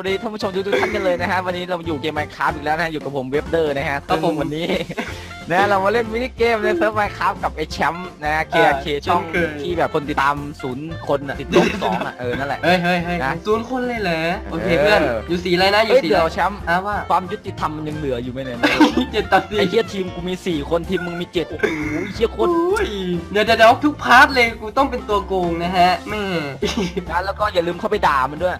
วัสดีท่านผู้ชมทุกๆท่านกันเลยนะฮะวันนี้เราอยู่เกมไมค์คราฟอีกแล้วนะฮะอยู่กับผมเว็บเดอร์นะฮะครับผม ซึ่งวันนี้ นะเรามาเล่นมินิเกมในเซิร์ฟไมค์คราฟกับไอ้แชมป์นะฮะ KRK อ่าช่องเช่นเคยที่แบบคนติดตามศูนย์คนอะติดลบสองอะเออนั่นแหละเฮ้ยเฮ้ยเฮ้ยนะศูนย์คนเลยเหรอโอเคเออเพื่อนอยู่สีอะไรนะอเฮ้ยู่ยสีเดี๋ยวอะไรแชมป์ฮะว่าความยุติธรรมมันยังเหลืออยู่ไหมเนี่ยเจ็ดตัดสีไอ้เฮียทีมกูมีสี่คนทีมมึงมีเจ็ดโอ้โหเฮียโคตรโอ้ยเดี๋ยวเดี๋ยวเดี๋ยวทุกพาร์ทเลยกูต้องเป็นตัวโกงนะฮะแม่นะแล้วก็อย่าลืมเข้าไปด่ามันด้วย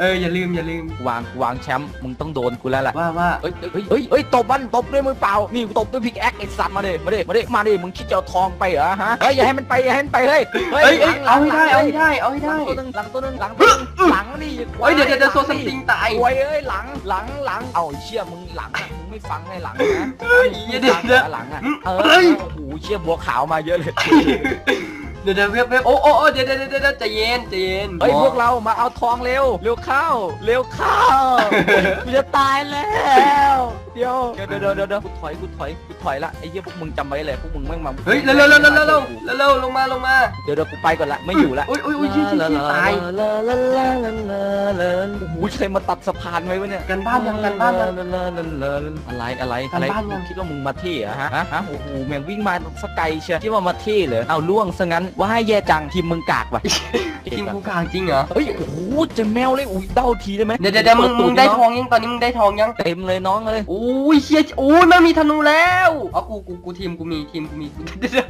เอออย่าลืมอย่าลืมวางวางแชมป์มึงต้องโดนกูแล้วแหละว่าว่าเฮ้ยเฮ้ยเฮ้ยเฮ้ยตบมันตบด้วยมือเปล่านี่ตบด้วยพิกแอคไอ้สัตว์มาดิมาดิมาดิมาดิมึงคิดจะเอาทองไปเหรอฮะเฮ้ยอย่าให้มันไปอย่าให้มันไปเฮ้ยเฮ้ยเอ้ยหลัเอางให้ได้หลัเอางให้ได้เอาให้หลัได้งตัวหนึงหลังตัวหนึงหลังตัวหนึงหลังนี่เฮ้ยเดี๋ยวเดี๋ยวเดี๋ยวโซซัมติงตายไว้เอ้ยหลังหลังหลังเอาไอ้เชี่ยมึงหลังอะมึงไม่ฟังไงหลังนะเฮ้ยเดี๋ยวเดี๋ยวเดี๋ยวหลังอะอืมเอเฮ้อย โอ้โหเชี่ยบัวขาวมาเยอะเลย เดี๋ยวเดี๋ยวเว็บเว็บโอ้โอ้โอ้เดี๋ยวเดี๋ยวเดี๋ยวเดี๋ยวใจเย็นใจเย็นเฮ้ยพวกเรามาเอาทองเร็ว เร็วเข้า เร็วเข้ากูจะตายแล้ว เดี๋ยวเดี๋ยวเดี๋ยวเดี๋ยวกูถอยกูถอยกูถอยละไอ้เหี้ยพวกมึงจำไว้เลยพวกมึงแม่งมาเฮ้ยเร็วเร็วเร็วเร็ลงมาลงมาเดี๋ยวเดี๋ยวกูไปก่อนละไม่อยู่ละอุ้ยอุ้ยอุ้ยชี้ชี้ตายหูใครมาตัดสะพานไว้วะเนี่ยกันบ้านยังกันบ้านยังอะไรอะไรอะไรคิดว่ามึงมาเท่อะฮะฮะโอ้โหแม่งวิ่งมาสกายเชียคิดว่ามาเท่เหรเอาล่วงซะงั้นว่าให้แย่จังทีมมึงกากว่ะทีมกูกางจริงเหรอเฮ้ยโอ้โหจะแมวเลยอุ้ยเดาทีได้ไหมเดี๋ยวเดี๋ยวมึงได้ทองยังตอนนี้มึงได้ทองยังเต็มเลยน้องเลยโอ้ยเชียโอ้ยมันมีธนูแล้วเอากูกูกูทีมกูมีทีมกูมีเดี๋ยวเดี๋ยว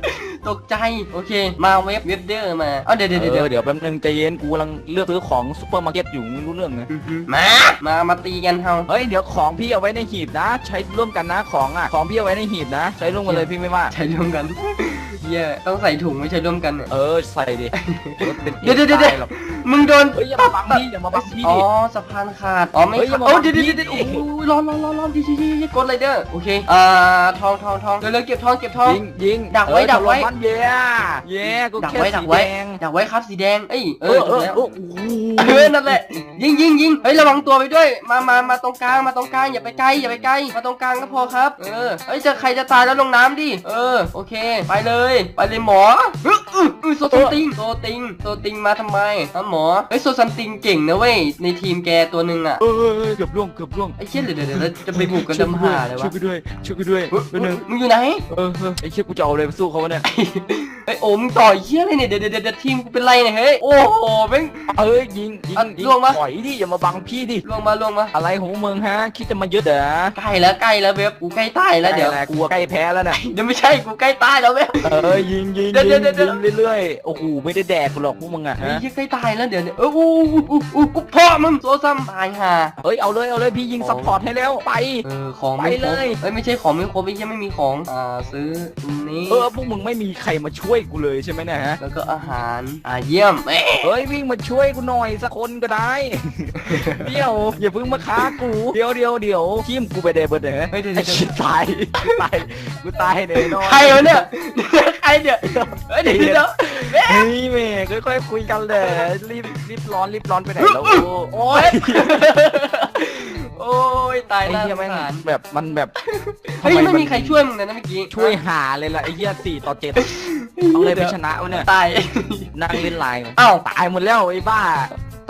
ตกใจโอเค มาเว็บเว็บเดอร์มาเอาเดี๋ยวเดี๋ยวเดี๋ยวเอเดี๋ยอวเดี๋ยวแป๊บนึงใจเย็นกูกำลังเลือกซื้อของซูเปอร์มาร์เก็ตอยู่ไม่รู้เรื่องเลยมามามาตีกันเฮาเฮ้ยเดี๋ยวของพี่เอาไว้ในหีบนะ ใช้ร่วมกันนะของอะของพี่เอาไว้ในหีบนะ ใช้ร่วมกันเลยพี่ไม่ว่าใช้ร่วมกันเฮียต้องใส่ถุงไม่ใช่ร่วมกันเนี่ยเออใส่ดิเป็นเดี๋ยวเดี๋ยวเดี๋ยวตาหรอกมึงโดนเฮ้ยอย่ามาบังพี่อย่ามาบังพี่อ๋อดิสะพานขาดอ๋อไม่เฮ้ยอย่ามาโอ้บังเดี๋ยวเดี๋ยวพี่เดี๋ยวดิโอ้โหร้อนร้อนร้อนร้อนดีดีดีดีกดไรเดอร์โอเคอ่าทองทองทองเร็วเร็วเก็บทองเก็บทอง ยิงยิงดักไว้เออดักไว้ถล่มมันเย่เย่กูดักแค่ไว้ดัสีกไว้แดงดักไว้ครับสีแดงเอ้ยเอเอออเออแล้ว โอ้โหเออนั่นแหละยิงยิงยิงเฮ้ยระวังตัวไปด้วย มามามาตรงกลางมาตรงกลางอย่าไปใกล้อย่าไปใกล้มาตรงกลางก็พอครับเออเฮ้ยจะใครจะตายแล้วลงน้ำดิเออโอเค ไปเลยไปเลยหมออื้ออื้ออื้อโซซัมติงโซติงโซติงมาทำไมฮะหมอเฮ้ยโซซัมติงเก่งนะเว้ยในทีมแกตัวหนึ่งอะเออเออเออเกือบล่วงเกือบล่วงไอ้เชี่ยเดี๋ยวเดี๋ยวเดี๋ยวเราจะไปบุกกันดำหาเลยวะช่วยกูด้วยช่วยกูด้วยเฮ้ยแป๊บนึงมึงอยู่ไหนเออเออไอ้เชี่ยกูจะเอาอะไรไปสู้เขาวะเนี่ย ไอ้ยโอ้มึงต่อยเชี่ยอะไรเนี่ยเดี๋ยวเดี๋ยวเดี๋ยวทีมกูเป็นไรเนี่ยเฮ้ยโอ้โหแม่ง เอ้ยยิงยิงอะยิงล่วงปะถอยดิอย่ามาบังพี่ดิลงมาลงมาอะไรของมึงฮะคิดจะมายึดเหรอใกล้แล้วใกล้แล้วเว็บกูใกล้ตายแล้วเดี๋ยวใกล้กูใกล้แพ้แล้วนะเดี๋ยวไม่ใช่กูใกล้ตายแล้วเว็บ เออยิงยิงเดี๋ยิยวงเดี๋ยวเดี๋ยว ยิงเรื่อยๆโอ้โหไม่ได้แดกกูหรอกพวกมึงอะเฮ้ยฮะเหี้ยใกล้ตายแล้วเดี๋ยวเนี่ยเอออู้อู้อู้อู้กูพ่อมึงโซซัมตายห่าเฮ้ยเอาเลยเอาเลยพี่ยิงซัพพอร์ตให้แล้วไป เออของไม่ไปครเลบยเอ้ยไม่ใช่ของไม่ครบไอ้เหี้ยังไม่มีของอ่าซื้ออันนี้ เออพวกมึงไม่มีใครมาช่วยกูเลยใช่ไหมเนี่ยฮะ แล้วก็อาหาร อ่าเยี่ยมเอ๊ะเฮ้ยวิ่งมาช่วยกูหน่อยสักคนก็ได้ เดี๋ยวอย่าเพิ่งมาค้ากู เดี๋ยวเดี๋ยวเดี๋ยวทีมกูไปเดบเบิร์ดเหรอเฮ้ยเดี๋ยวไอ้เดี๋ยวชิบตายตายกูตายแน่นอนใครวะเนี่ยใครเนี่ยเฮ้ยเดี๋ยวเดี๋ยวเดี๋ยวเฮ้ยเมย์ค่อยๆคุยกันเลยรีบรีบร้อนรีบร้อนไปไหนแล้วโอ้ยโอ้ยตายไอ้แล้วเหี้ยแม่งสงสารแบบมันแบบเฮ้ยทำไม่มีใครช่วยมึงเลยนะเมื่อกี้ช่วยหาเลยล่ะไอ้เหี้ยสี่ต่อเจ็ด เอาเลยไปชนะวะเนี่ยตายนั่งเล่นไลน์อ้าวตายหมดแล้วไอ้บ้า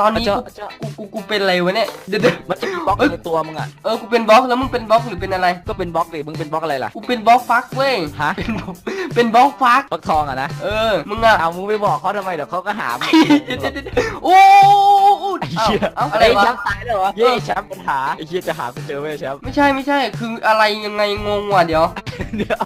ตอนนี้เจ้ากูเจ้ากูกูกูเป็นอะไรวะเนี่ยเดี๋ยวเดี๋ยวมันจะมีบล็อกเอ้ยในตัวมึงอะ เออกูเป็นบล็อกแล้วมึงเป็นบล็อกหรือเป็นอะไร ก็เป็นบล็อกดิมึงเป็นบล็อกอะไรล่ะ กูเป็นบล็อกฟักเว้ยฮะเป็นบล็อกเป็นบล็อกฟักบล็อกทองอะนะเออมึงอะเอามึงไปบอกเขาทำไมเดี๋ยวเขาก็หามึงโอ้โอ้ไอ้เอ้าเหี้ยเอ้าอะอะไรไรแชวะมป์ตายแล้วเหรอเย้แชมป์ปัญหาไอ้เหี้ยจะหากูเจอไหมแชมป์ไม่ใช่ไม่ใช่คืออะไรยังไงงงว่ะเดี๋ยวเดี๋ยว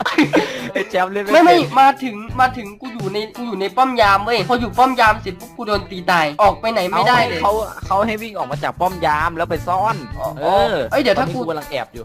ไอ้แชมป์เล่นไม่ไม่เป็นมาถึงมาถึงกู อยู่ในกูอยู่ในป้อมยามเว้ยพออยู่ป้อมยามเสร็จปุ๊บกูโดนตีตายออกไปไหนไม่ได้เลย เขาเขาให้วิ่งออกมาจากป้อมยามแล้วไปซ่อนอ๋อเออ เอ้ยเดี๋ยวถ้าตอนนี้กูกูกำลังแอบอยู่